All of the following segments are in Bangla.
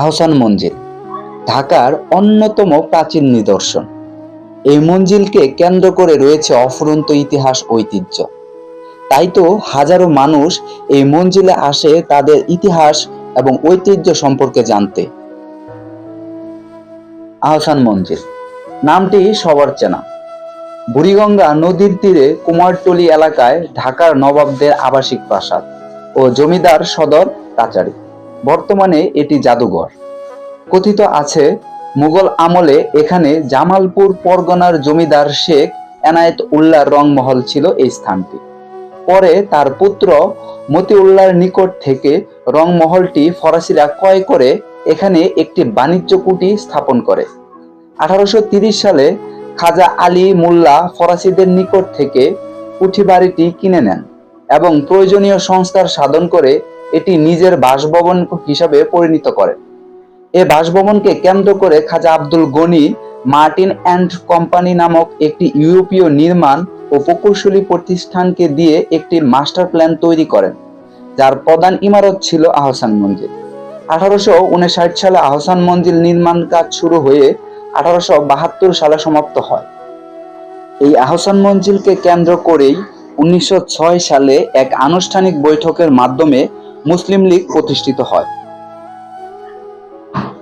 আহসান মঞ্জিল, ঢাকার অন্যতম প্রাচীন নিদর্শন। এই মঞ্জিলকে কেন্দ্র করে রয়েছে অফুরন্ত ইতিহাস ঐতিহ্য। তাই তো হাজারো মানুষ এই মঞ্জিলে আসে তাদের ইতিহাস এবং ঐতিহ্য সম্পর্কে জানতে। আহসান মঞ্জিল, নামটি সবার চেনা। বুড়িগঙ্গা নদীর তীরে কুমারটলি এলাকায় ঢাকার নবাবদের আবাসিক প্রাসাদ ও জমিদার সদর কাচারি। বর্তমানে এটি জাদুঘর। কথিত আছে, মুঘল আমলে এখানে জামালপুর পরগনার জমিদার শেখ এনায়েত উল্লাহর রংমহল ছিল এই স্থানটি। পরে তার পুত্র মতিউল্লাহর নিকট থেকে রংমহলটি ফরাসিরা ক্রয় করে এখানে একটি বাণিজ্য কুটি স্থাপন করে। আঠারোশো সালে খাজা আলী মোল্লা ফরাসিদের নিকট থেকে কুঠি বাড়িটি কিনে নেন এবং প্রয়োজনীয় সংস্কার সাধন করে এটি নিজের বাসভবন হিসাবে পরিণত করেন এ বাসভবনকে কেন্দ্র করে Khaja Abdul Gani, martin and company নামক একটি ইউরোপীয় নির্মাণ ও প্রকৌশলী প্রতিষ্ঠানকে দিয়ে একটি মাস্টার প্ল্যান তৈরি করেন, যার প্রধান ইমারত ছিল আহসান মঞ্জিল আঠারোশো উনষাট সালে আহসান মঞ্জিল নির্মাণ কাজ শুরু হয়ে আঠারোশো বাহাত্তর সালে সমাপ্ত হয়। এই আহসান মঞ্জিলকে কেন্দ্র করেই উনিশশো ছয় সালে এক আনুষ্ঠানিক বৈঠকের মাধ্যমে মুসলিম লীগ প্রতিষ্ঠিত হয়।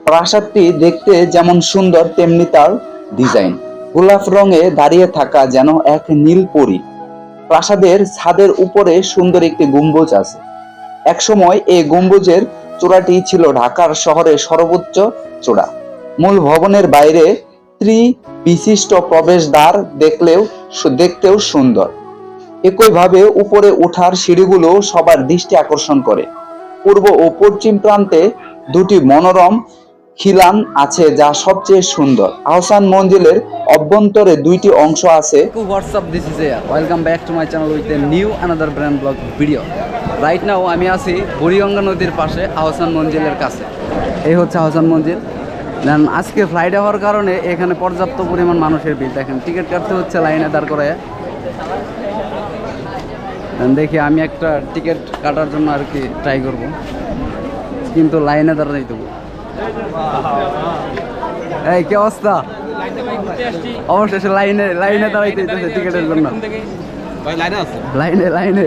প্রাসাদটি দেখতে যেমন সুন্দর, তেমনি তার ডিজাইন। গোলাপ রঙে দাঁড়িয়ে থাকা যেন এক নীল পরী। প্রাসাদের ছাদের উপরে সুন্দর একটি গম্বুজ আছে। একসময় এই গম্বুজের চূড়াটি ছিল ঢাকার শহরের সর্বোচ্চ চূড়া। মূল ভবনের বাইরে ত্রি বিশিষ্ট প্রবেশদ্বার দেখলেও দেখতেও সুন্দর। একইভাবে উপরে ওঠার সিঁড়িগুলো সবার দৃষ্টি আকর্ষণ করে। পূর্ব ও পশ্চিম প্রান্তে দুটি মনোরম খিলান আছে যা সবচেয়ে সুন্দর। আহসান মঞ্জিলের অভ্যন্তরে দুইটি অংশ আছে? This is Air. Welcome back to my channel with a new another brand vlog video. Right আমি আছি বুড়িগঙ্গা নদীর পাশে আহসান মঞ্জিলের কাছে। এই হচ্ছে আহসান মঞ্জিল। দেন আজকে ফ্লাইট হওয়ার কারণে এখানে পর্যাপ্ত পরিমাণ মানুষের ভিড়। দেখেন টিকিট কাটতে হচ্ছে, লাইনে দাঁড় করে দেন দেখি আমি একটা টিকিট কাটার জন্য আর কি ট্রাই করব। কিন্তু লাইনে দাঁড়াই দেবো। এই, কি অবস্থা? অবশেষে লাইনে লাইনে দাঁড়াইতে হইতেছে টিকিটের জন্য। লাইনে লাইনে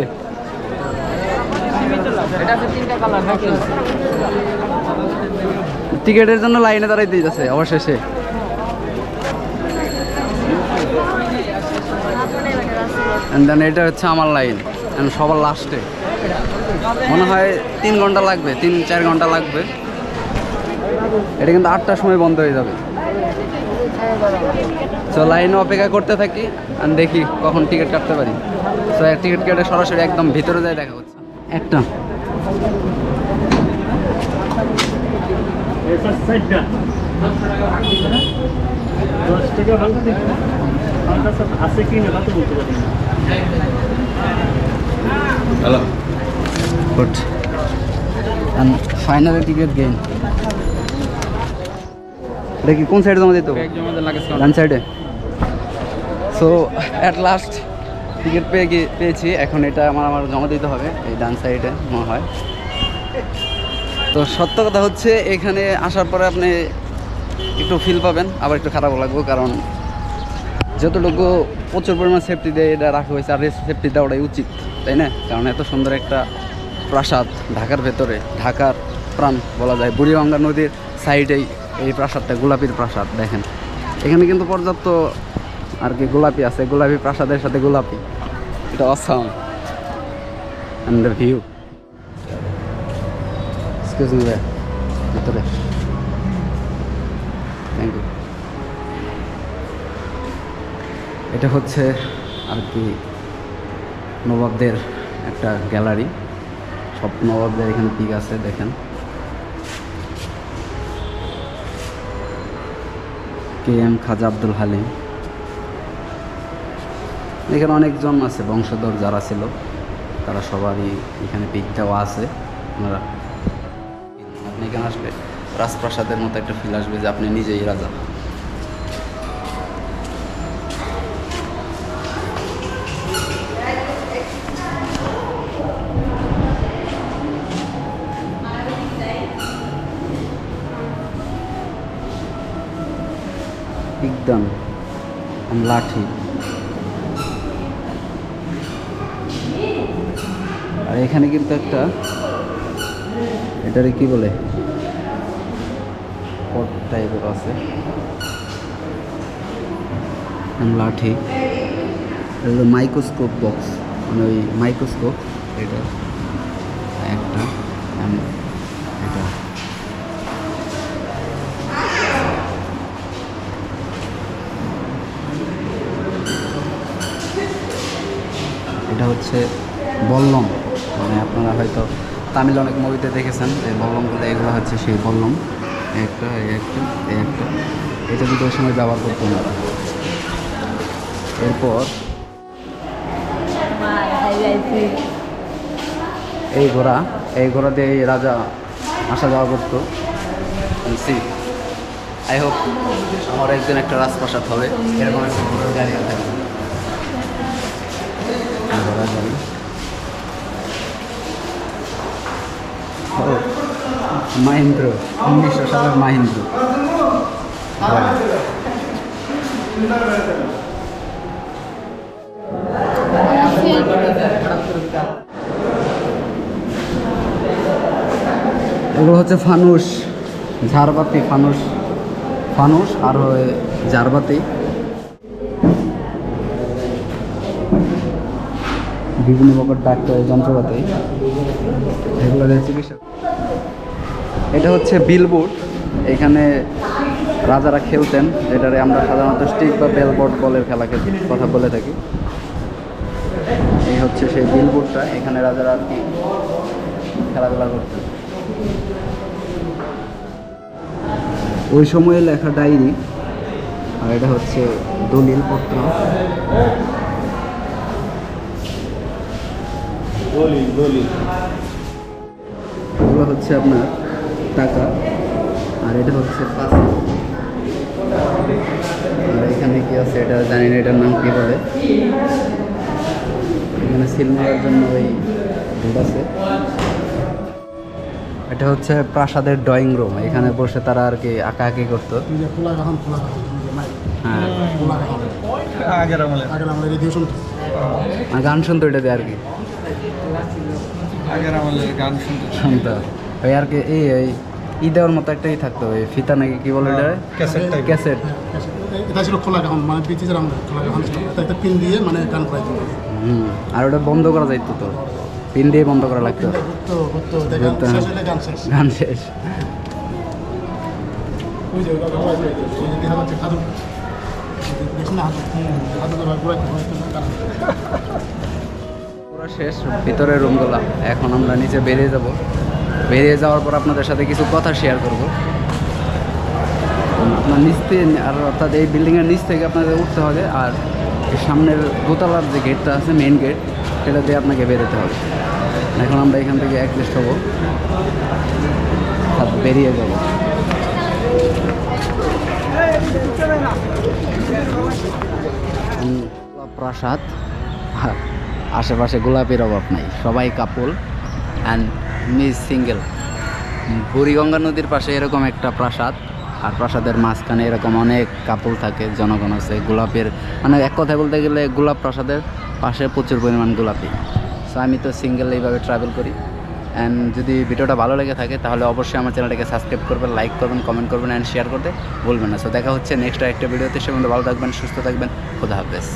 টিকিটের জন্য লাইনে দাঁড়াইতে দিতেছে অবশেষে। এটা হচ্ছে আমার লাইন সবার লাস্টে মনে হয় তিন ঘণ্টা লাগবে, তিন, চার ঘণ্টা লাগবে। এটা কিন্তু আটটার সময় বন্ধ হয়ে যাবে। তো লাইনে অপেক্ষা করতে থাকি আর দেখি কখন টিকিট কাটতে পারি। তো টিকিট কেটে সরাসরি একদম ভিতরে যায় দেখা হচ্ছে। একটা। আছে কি না তা বলতে পারি good and finally ticket gain এটা কি কোন সাইডে জমা দিতে ডান সাইডে সো অ্যাট লাস্ট টিকিট পেয়ে গিয়ে পেয়েছি। এখন এটা আমার আমার জমা দিতে হবে। এই ডান সাইডে মনে হয়। তো সত্য কথা হচ্ছে এখানে আসার পরে আপনি একটু ফিল পাবেন আবার একটু খারাপ লাগবে কারণ যতটুকু প্রচুর পরিমাণ সেফটি দিয়ে এটা রাখা হয়েছে আর সেফটি দেওয়াটাই উচিত। তাই না? কারণ এত সুন্দর একটা প্রাসাদ ঢাকার ভেতরে, ঢাকার প্রাণ বলা যায়। বুড়িগঙ্গা নদীর সাইডেই এই প্রাসাদটা, গোলাপির প্রাসাদ, দেখেন। এখানে কিন্তু পর্যাপ্ত আর কি গোলাপি আছে। গোলাপি প্রাসাদের সাথে গোলাপি। এটা অসাম অ্যান্ড দ্য ভিউ ভিতরে। থ্যাংক ইউ এটা হচ্ছে আর কি নবাবদের একটা গ্যালারি। সব নবাবদের এখানে পিক আছে, দেখেন। K M Khaja Abdul Halim. এখানে অনেকজন আছে, বংশধর যারা ছিল, তারা সবারই এখানে পিক দেওয়া আছে। আপনারা আপনি এখানে আসবে রাজপ্রাসাদের মতো একটা ফিল আসবে যে আপনি নিজেই রাজা। পিকদান লাঠি আর এখানে কিন্তু একটা, এটারে কি বলে? টাইপের আছে। লাঠি এটা মাইক্রোস্কোপ বক্স মানে ওই মাইক্রোস্কোপ এটা একটা and এটা এটা হচ্ছে বল্লম। মানে আপনারা হয়তো তামিল অনেক মুভিতে দেখেছেন, যে বল্লমগুলো, এগুলো হচ্ছে সেই বল্লম। একটা একটা একটা। এটা কিন্তু ওই সময় ব্যবহার করতো না এরপর এই ঘোড়া এই ঘোড়া দিয়ে এই রাজা আসা যাওয়া করতো। সি আই হোপ আমার একদিন একটা রাজপ্রাসাদ হবে। এরকম একটা ঘোড়ার গাড়ি থাকবে ঘোড়া গাড়ি ও মাহিন্দ্র, উনিশশো সালের মাহিন্দ্র। এগুলো হচ্ছে ফানুস, ঝাড়বাতি ফানুস। ফানুস আর হয় বিভিন্ন প্রকার ডাক্তার যন্ত্রপাতি। চিকিৎসা এটা হচ্ছে বিলবোর্ড। এখানে রাজারা খেলতেন যেটারে আমরা সাধারণত স্টিক বা বেলবোর্ড বলের খেলা খেলতে কথা বলে থাকি। এই হচ্ছে সেই বিলবোর্ডটা, এখানে রাজারা আর কি খেলাধুলা করতেন। ওই সময়ে লেখা ডায়েরি, আর এটা হচ্ছে দলিল পত্র এগুলো হচ্ছে আপনার টাকা আর এটা হচ্ছে আর এখানে কি আছে এটা জানি না এটার নাম কি বলে এখানে সিল মারার জন্য ওই ঢোক আছে। এটা হচ্ছে প্রাসাদের ড্রয়িং রুম এখানে বসে তারা আর কি আঁকাআঁকি করতো। হ্যাঁ। আর গান শুনতো এটাতে আর কি। আগের আমলে গান শুনতে শুনতো। ওই আর কি এই এই ই দেওয়ার মতো একটাই থাকতো ওই ফিতা নাকি কি বলে এটা ক্যাসেট ক্যাসেট। এটা ছিল খোলা গান মানে ব্রিটিশের আমাদের খোলা গান ছিল। এটা একটা পিন দিয়ে মানে গান করাইতো হুম আর ওটা বন্ধ করা যাইতো তো পিন দিয়ে বন্ধ করা লাগতো। হ্যাঁ। গান শেষ গান শেষ। ওই যে পুরো শেষ ভিতরের রুমগুলা। এখন আমরা নিচে বেরিয়ে যাব। বেরিয়ে যাওয়ার পর আপনাদের সাথে কিছু কথা শেয়ার করব। আপনার নিচ থেকে, আর অর্থাৎ এই বিল্ডিংয়ের নিচ থেকে আপনাদের উঠতে হবে, আর সামনের দোতলার যে গেটটা আছে মেইন গেট সেটা দিয়ে আপনাকে বেরোতে হবে। এখন আমরা এখান থেকে অ্যাডজাস্ট হব। বেরিয়ে যাব। প্রাসাদ। আর আশেপাশে গোলাপের অভাব নাই, সবাই couple and miss single Buriganga নদীর পাশে এরকম একটা প্রাসাদ, আর প্রাসাদের মাঝখানে এরকম অনেক কাপল থাকে, জনগণ আছে, গোলাপের মানে এক কথায় বলতে গেলে গোলাপ প্রাসাদের পাশে প্রচুর পরিমাণ গোলাপি। সো আমি তো সিঙ্গেল এইভাবে ট্রাভেল করি অ্যান্ড যদি ভিডিওটা ভালো লেগে থাকে, তাহলে অবশ্যই আমার চ্যানেলটাকে সাবস্ক্রাইব করবেন লাইক করবেন কমেন্ট করবেন অ্যান্ড শেয়ার করতে ভুলবেন না। সো দেখা হচ্ছে নেক্সট একটা ভিডিওতে, সে ভালো থাকবেন, সুস্থ থাকবেন, খোদা হাফেজ।